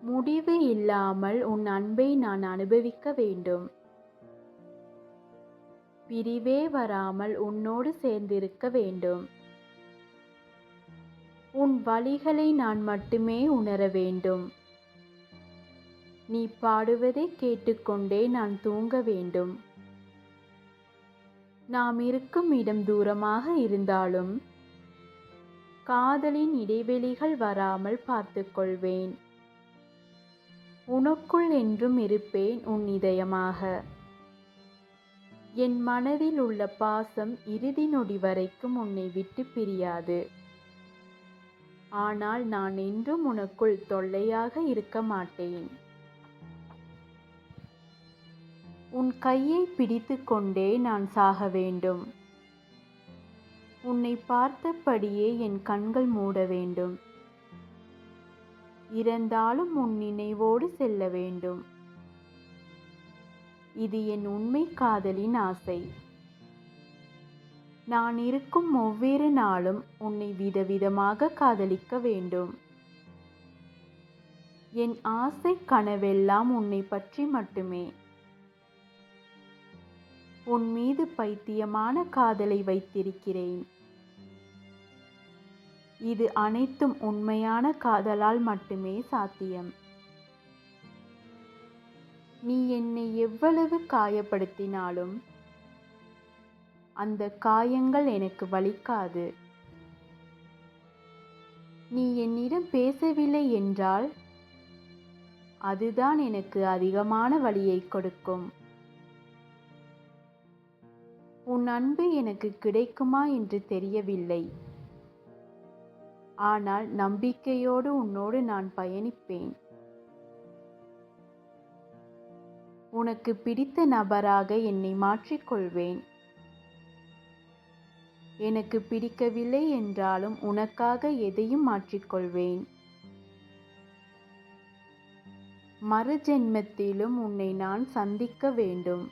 முடிவு இல்லாமல் உன் அன்பை நான் அனுபவிக்க வேண்டும். பிரிவே வராமல் உன்னோடு சேர்ந்திருக்க வேண்டும். உன் வழிகளை நான் மட்டுமே உணர வேண்டும். நீ பாடுவதை கேட்டுக்கொண்டே நான் தூங்க வேண்டும். நாம் இருக்கும் இடம் தூரமாக இருந்தாலும் காதலின் இடைவெளிகள் வராமல் பார்த்துக்கொள்வேன். உனக்குள் என்றும் இருப்பேன் உன் இதயமாக. என் மனதில் உள்ள பாசம் இறுதி நொடி வரைக்கும் உன்னை விட்டு பிரியாது. ஆனால் நான் என்றும் உனக்குள் தொல்லையாக இருக்க மாட்டேன். உன் கையை பிடித்து கொண்டே நான் சாக வேண்டும். உன்னை பார்த்தபடியே என் கண்கள் மூட வேண்டும். இறந்தாலும் உன் நினைவோடு செல்ல வேண்டும். இது என் உண்மை காதலின் ஆசை. நான் இருக்கும் ஒவ்வொரு நாளும் உன்னை விதவிதமாக காதலிக்க வேண்டும். என் ஆசை கனவெல்லாம் உன்னை பற்றி மட்டுமே. உன் மீது பைத்தியமான காதலை வைத்திருக்கிறேன். இது அனைத்தும் உண்மையான காதலால் மட்டுமே சாத்தியம். நீ என்னை எவ்வளவு காயப்படுத்தினாலும் அந்த காயங்கள் எனக்கு வலிக்காது. நீ என்னிடம் பேசவில்லை என்றால் அதுதான் எனக்கு அதிகமான வலியை கொடுக்கும். உன் அன்பு எனக்கு கிடைக்குமா என்று தெரியவில்லை. ஆனால் நம்பிக்கையோடு உன்னோடு நான் பயணிப்பேன். உனக்கு பிடித்த நபராக என்னை மாற்றிக்கொள்வேன். எனக்கு பிடிக்கவில்லை என்றாலும் உனக்காக எதையும் மாற்றிக்கொள்வேன். மறு ஜென்மத்திலும் உன்னை நான் சந்திக்க வேண்டும்.